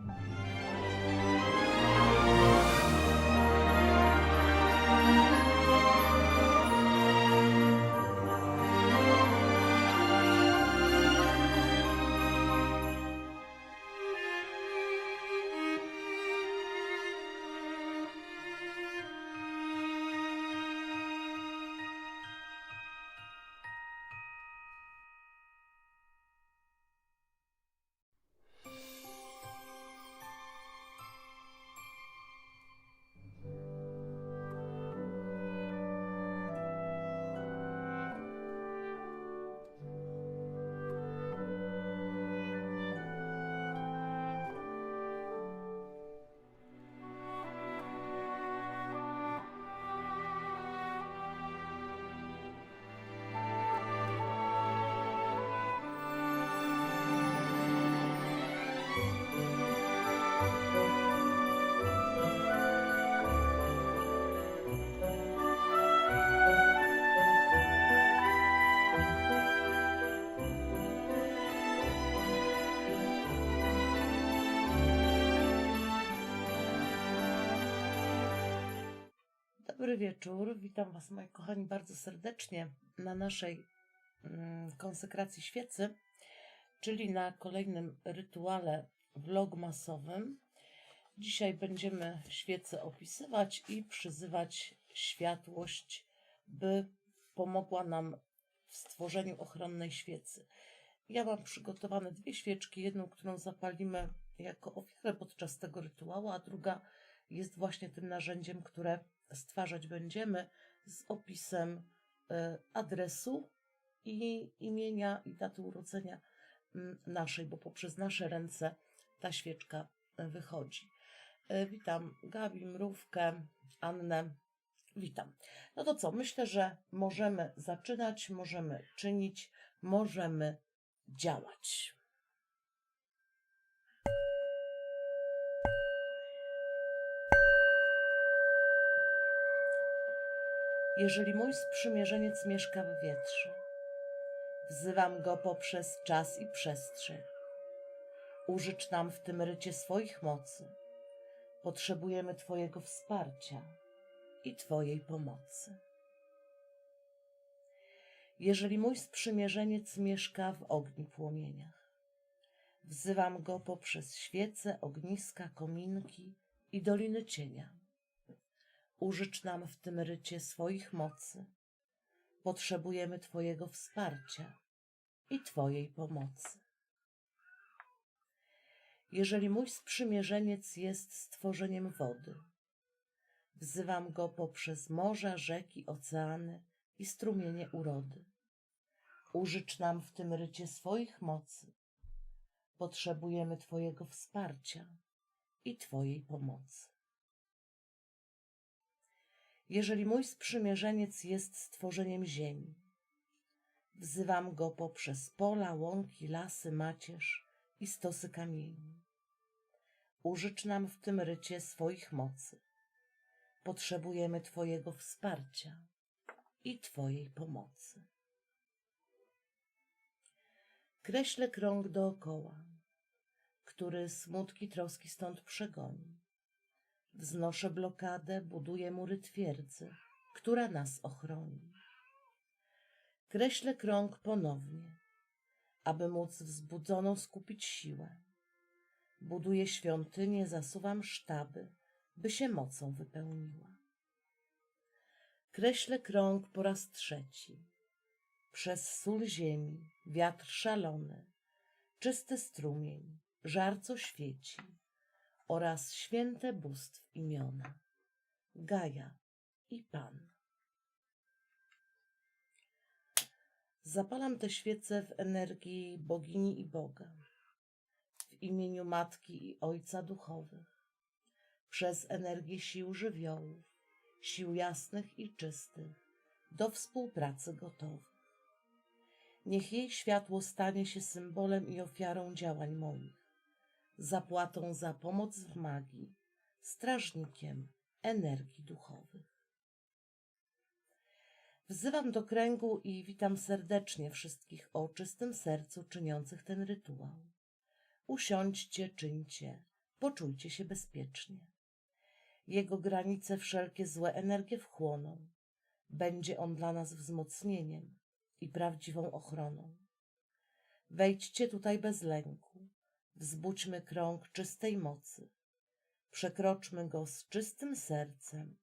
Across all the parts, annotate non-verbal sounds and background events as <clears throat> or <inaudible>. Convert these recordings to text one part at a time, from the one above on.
you Dobry wieczór, witam Was moi kochani bardzo serdecznie na naszej mm, konsekracji świecy, czyli na kolejnym rytuale vlogmasowym. Dzisiaj będziemy świecę opisywać i przyzywać światłość, by pomogła nam w stworzeniu ochronnej świecy. Ja mam przygotowane dwie świeczki, jedną, którą zapalimy jako ofiarę podczas tego rytuału, a druga jest właśnie tym narzędziem, które stwarzać będziemy z opisem e, adresu i imienia i daty urodzenia naszej, bo poprzez nasze ręce ta świeczka e, wychodzi. E, Witam Gabi, Mrówkę, Annę. Witam. No to co? Myślę, że możemy zaczynać, możemy czynić, możemy działać. Jeżeli mój sprzymierzeniec mieszka w wietrze, wzywam go poprzez czas i przestrzeń. Użycz nam w tym rycie swoich mocy. Potrzebujemy Twojego wsparcia i Twojej pomocy. Jeżeli mój sprzymierzeniec mieszka w ogniu płomieniach, wzywam go poprzez świece, ogniska, kominki i doliny cienia Użycz nam w tym rycie swoich mocy. Potrzebujemy Twojego wsparcia i Twojej pomocy. Jeżeli mój sprzymierzeniec jest stworzeniem wody, wzywam go poprzez morza, rzeki, oceany i strumienie urody. Użycz nam w tym rycie swoich mocy. Potrzebujemy Twojego wsparcia i Twojej pomocy. Jeżeli mój sprzymierzeniec jest stworzeniem ziemi, wzywam go poprzez pola, łąki, lasy, macierz i stosy kamieni. Użycz nam w tym rycie swoich mocy. Potrzebujemy Twojego wsparcia i Twojej pomocy. Kreślę krąg dookoła, który smutki troski stąd przegoni Wznoszę blokadę, buduję mury twierdzy, która nas ochroni. Kreślę krąg ponownie, aby móc wzbudzoną skupić siłę. Buduję świątynię, zasuwam sztaby, by się mocą wypełniła. Kreślę krąg po raz trzeci. Przez sól ziemi, wiatr szalony, czysty strumień, żarco świeci oraz święte bóstw imiona Gaja i Pan. Zapalam te świece w energii bogini i Boga, w imieniu Matki i Ojca Duchowych, przez energię sił żywiołów, sił jasnych i czystych, do współpracy gotowych. Niech jej światło stanie się symbolem i ofiarą działań moich zapłatą za pomoc w magii, strażnikiem energii duchowych. Wzywam do kręgu i witam serdecznie wszystkich o czystym sercu czyniących ten rytuał. Usiądźcie, czyńcie, poczujcie się bezpiecznie. Jego granice wszelkie złe energie wchłoną. Będzie on dla nas wzmocnieniem i prawdziwą ochroną. Wejdźcie tutaj bez lęku, wzbudźmy krąg czystej mocy, przekroczmy go z czystym sercem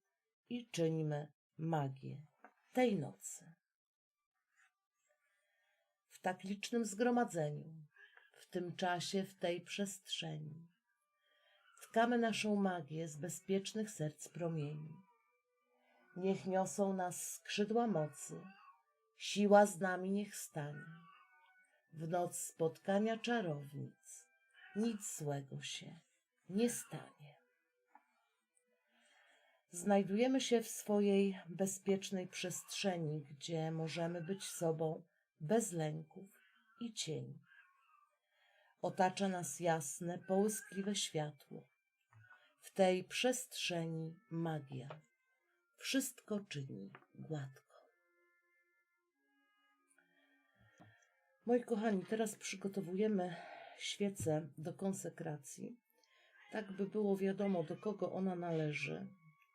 i czyńmy magię tej nocy. W tak licznym zgromadzeniu, w tym czasie, w tej przestrzeni, tkamy naszą magię z bezpiecznych serc promieni. Niech niosą nas skrzydła mocy, siła z nami niech stanie. W noc spotkania czarownic nic złego się nie stanie. Znajdujemy się w swojej bezpiecznej przestrzeni, gdzie możemy być sobą bez lęków i cieni. Otacza nas jasne, połyskliwe światło. W tej przestrzeni magia. Wszystko czyni gładko. Moi kochani, teraz przygotowujemy świecę do konsekracji, tak by było wiadomo, do kogo ona należy.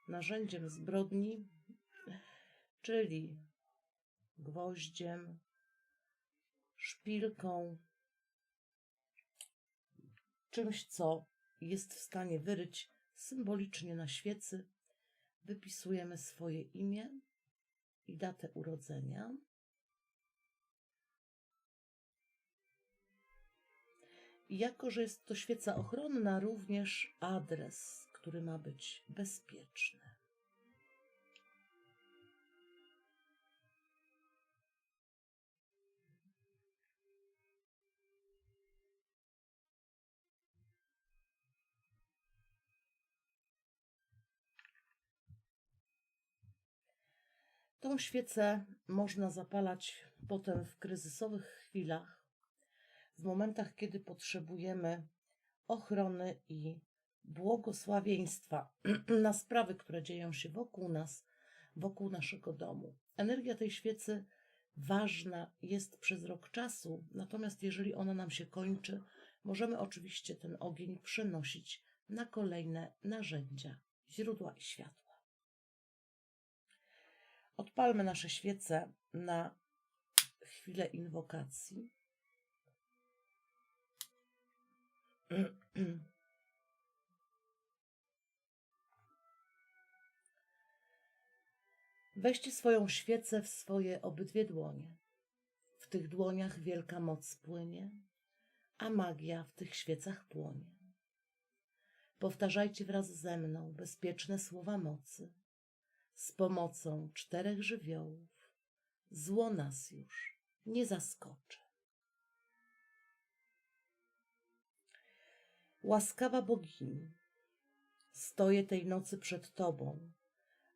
Narzędziem zbrodni, czyli gwoździem, szpilką, czymś, co jest w stanie wyryć symbolicznie na świecy, wypisujemy swoje imię i datę urodzenia. Jako, że jest to świeca ochronna, również adres, który ma być bezpieczny. Tą świecę można zapalać potem w kryzysowych chwilach, w momentach, kiedy potrzebujemy ochrony i błogosławieństwa <clears throat> na sprawy, które dzieją się wokół nas, wokół naszego domu. Energia tej świecy ważna jest przez rok czasu, natomiast jeżeli ona nam się kończy, możemy oczywiście ten ogień przenosić na kolejne narzędzia, źródła i światła. Odpalmy nasze świece na chwilę inwokacji. Weźcie swoją świecę w swoje obydwie dłonie. W tych dłoniach wielka moc płynie, a magia w tych świecach płonie. Powtarzajcie wraz ze mną bezpieczne słowa mocy z pomocą czterech żywiołów zło nas już nie zaskoczy. Łaskawa bogini, stoję tej nocy przed Tobą,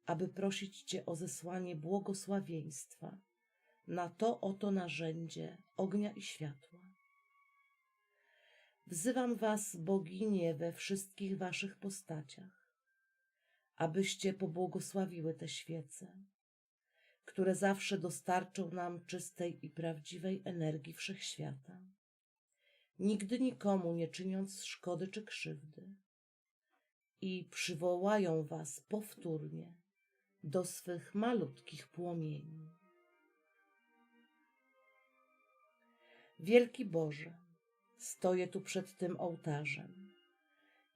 aby prosić Cię o zesłanie błogosławieństwa na to oto narzędzie ognia i światła. Wzywam Was, boginie, we wszystkich Waszych postaciach abyście pobłogosławiły te świece, które zawsze dostarczą nam czystej i prawdziwej energii wszechświata, nigdy nikomu nie czyniąc szkody czy krzywdy, i przywołają was powtórnie do swych malutkich płomieni. Wielki Boże, stoję tu przed tym ołtarzem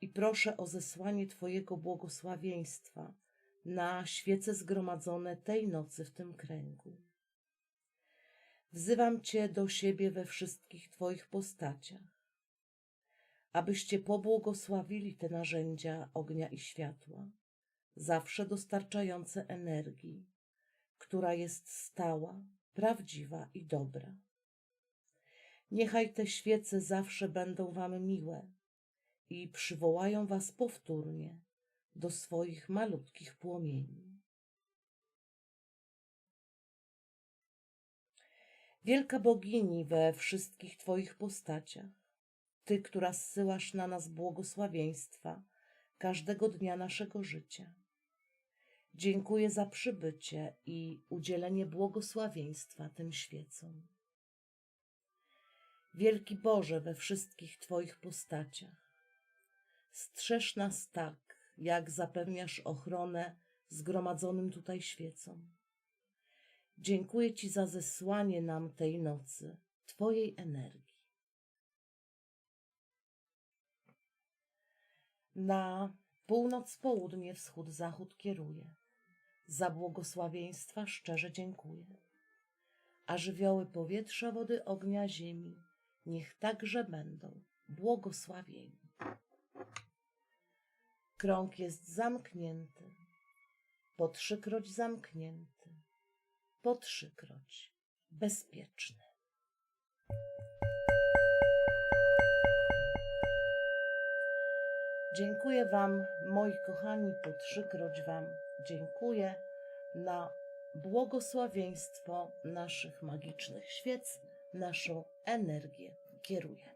i proszę o zesłanie Twojego błogosławieństwa na świece zgromadzone tej nocy w tym kręgu. Wzywam Cię do siebie we wszystkich Twoich postaciach, abyście pobłogosławili te narzędzia ognia i światła, zawsze dostarczające energii, która jest stała, prawdziwa i dobra. Niechaj te świece zawsze będą Wam miłe, i przywołają was powtórnie do swoich malutkich płomieni. Wielka bogini we wszystkich Twoich postaciach, Ty, która zsyłasz na nas błogosławieństwa każdego dnia naszego życia. Dziękuję za przybycie i udzielenie błogosławieństwa tym świecom. Wielki Boże we wszystkich Twoich postaciach, Strzeż nas tak, jak zapewniasz ochronę zgromadzonym tutaj świecom. Dziękuję Ci za zesłanie nam tej nocy, Twojej energii. Na północ, południe, wschód, zachód kieruję. Za błogosławieństwa szczerze dziękuję. A żywioły powietrza, wody, ognia, ziemi, niech także będą błogosławieni. Krąg jest zamknięty, po trzykroć zamknięty, po trzykroć bezpieczny. Dziękuję Wam, moi kochani, po trzykroć Wam dziękuję na błogosławieństwo naszych magicznych świec, naszą energię kieruje.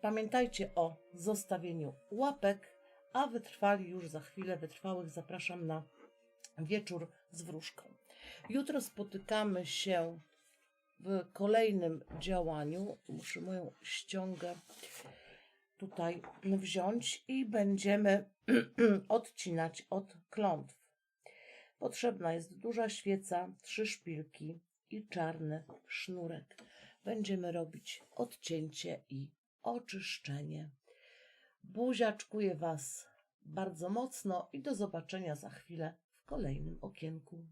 Pamiętajcie o zostawieniu łapek, a wytrwali już za chwilę, wytrwałych zapraszam na wieczór z wróżką. Jutro spotykamy się w kolejnym działaniu. Muszę moją ściągę tutaj wziąć i będziemy <clears throat> odcinać od klątw. Potrzebna jest duża świeca, trzy szpilki i czarny sznurek. Będziemy robić odcięcie i oczyszczenie. Buziaczkuję Was bardzo mocno i do zobaczenia za chwilę w kolejnym okienku.